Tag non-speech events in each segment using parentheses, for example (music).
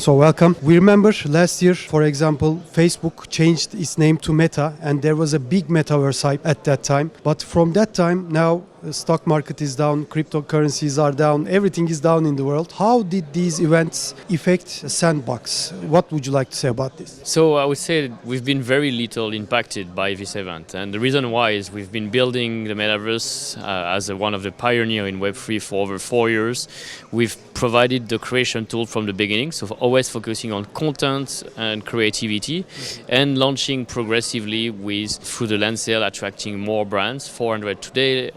So welcome. We remember last year, for example, Facebook changed its name to Meta, and there was a big metaverse hype at that time. But from that time, now the stock market is down, cryptocurrencies are down, everything is down in the world. How did these events affect Sandbox? What would you like to say about this? So I would say we've been very little impacted by this event, and the reason why is we've been building the metaverse uh, as a, one of the pioneer in Web3 for over four years. We've provided the creation tool from the beginning, so always focusing on content and creativity, and launching progressively with through the land sale, attracting more brands. 400 today,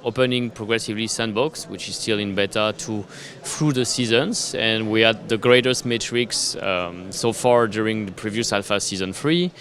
progressively Sandbox, which is still in beta, to through the seasons, and we had the greatest metrics um, so far during the previous alpha season three.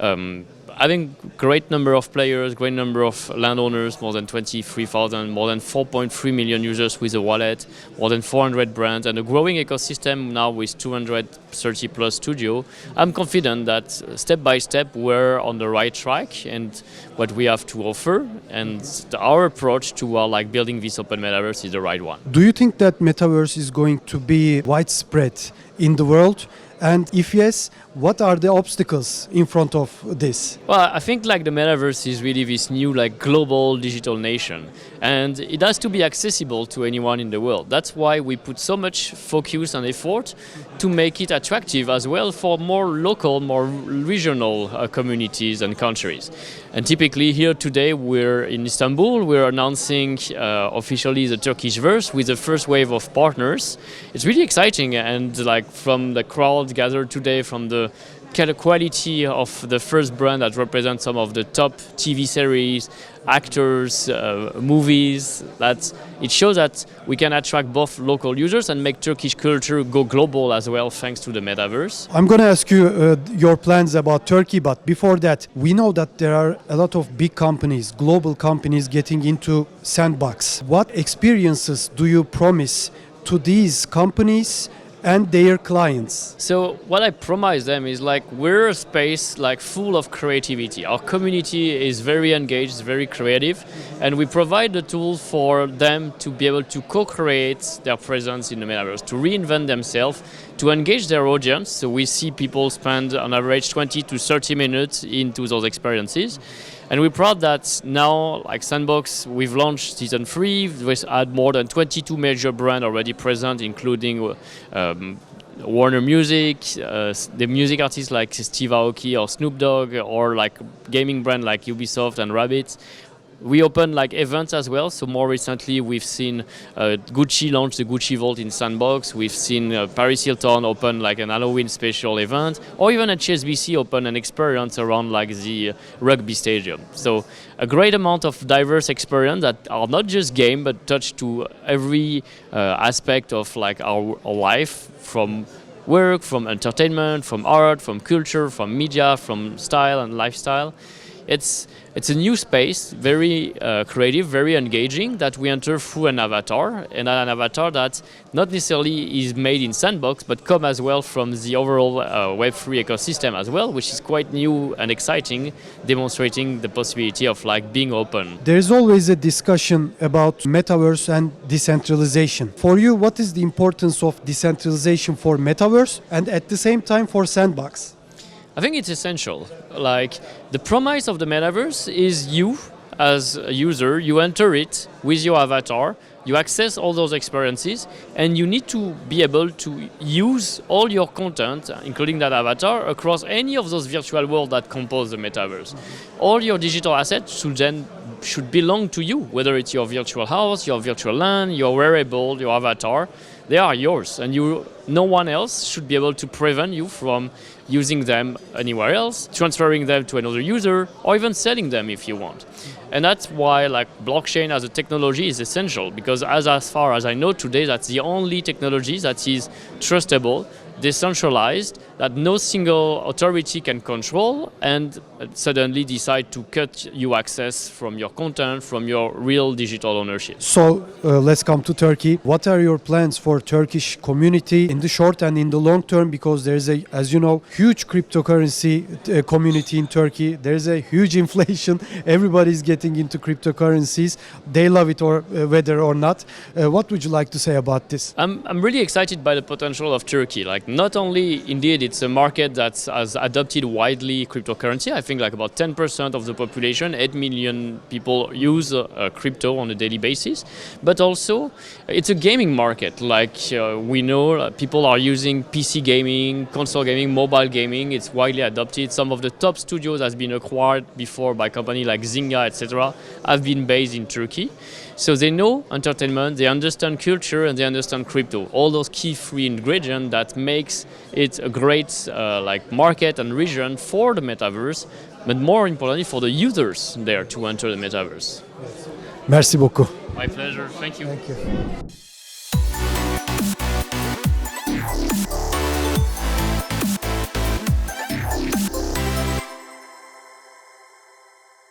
Um, having great number of players, great number of landowners, more than 23,000, more than 4.3 million users with a wallet, more than 400 brands, and a growing ecosystem now with 230 plus studio. I'm confident that step by step we're on the right track and what we have to offer and our approach to uh, like building this open metaverse is the right one. Do you think that metaverse is going to be widespread in the world? And if yes, what are the obstacles in front of this? Well, I think like the metaverse is really this new like global digital nation, and it has to be accessible to anyone in the world. That's why we put so much focus and effort to make it attractive as well for more local, more regional uh, communities and countries. And typically here today we're in Istanbul. We're announcing uh, officially the Turkish verse with the first wave of partners. It's really exciting, and like from the crowd gathered today, from the quality of the first brand that represents some of the top TV series, actors, uh, movies. That it shows that we can attract both local users and make Turkish culture go global as well, thanks to the metaverse. I'm going to ask you uh, your plans about Turkey, but before that, we know that there are a lot of big companies, global companies getting into Sandbox. What experiences do you promise to these companies? And their clients. So what I promise them is like we're a space like full of creativity. Our community is very engaged, very creative, and we provide the tool for them to be able to co-create their presence in the metaverse, to reinvent themselves, to engage their audience. So we see people spend on average 20 to 30 minutes into those experiences. And we're proud that now, like Sandbox, we've launched season three. We've had more than 22 major brands already present, including um, Warner Music, uh, the music artists like Steve Aoki or Snoop Dogg, or like gaming brand like Ubisoft and Rabbit we open like events as well. So more recently, we've seen uh, Gucci launch the Gucci Vault in Sandbox. We've seen uh, Paris Hilton open like an Halloween special event, or even HSBC open an experience around like the rugby stadium. So a great amount of diverse experience that are not just game, but touch to every uh, aspect of like our, our life from work, from entertainment, from art, from culture, from media, from style and lifestyle. It's it's a new space, very uh, creative, very engaging, that we enter through an avatar, and an avatar that not necessarily is made in Sandbox, but come as well from the overall uh, Web3 ecosystem as well, which is quite new and exciting, demonstrating the possibility of like being open. There's always a discussion about metaverse and decentralization. For you, what is the importance of decentralization for metaverse and at the same time for Sandbox? I think it's essential. Like the promise of the metaverse is you as a user, you enter it with your avatar, you access all those experiences, and you need to be able to use all your content, including that avatar, across any of those virtual worlds that compose the metaverse. All your digital assets should then should belong to you, whether it's your virtual house, your virtual land, your wearable, your avatar. They are yours, and you, no one else should be able to prevent you from using them anywhere else, transferring them to another user, or even selling them if you want. And that's why like blockchain as a technology is essential because as, as far as I know today, that's the only technology that is trustable decentralized that no single authority can control and suddenly decide to cut you access from your content, from your real digital ownership. So uh, let's come to Turkey. What are your plans for Turkish community in the short and in the long term? Because there's a, as you know, huge cryptocurrency uh, community in Turkey. There's a huge (laughs) inflation. Everybody's getting into cryptocurrencies. They love it or uh, whether or not. Uh, what would you like to say about this? I'm, I'm really excited by the potential of Turkey. Like not only indeed it's a market that has adopted widely cryptocurrency. I think like about 10% of the population, 8 million people use uh, crypto on a daily basis. But also it's a gaming market. Like uh, we know, uh, people are using PC gaming, console gaming, mobile gaming. It's widely adopted. Some of the top studios has been acquired before by company like Zynga, etc. have been based in Turkey. So they know entertainment, they understand culture, and they understand crypto. All those key three ingredients that makes it a great uh, like market and region for the metaverse, but more importantly for the users there to enter the metaverse. Merci beaucoup. My pleasure. Thank you. Thank you.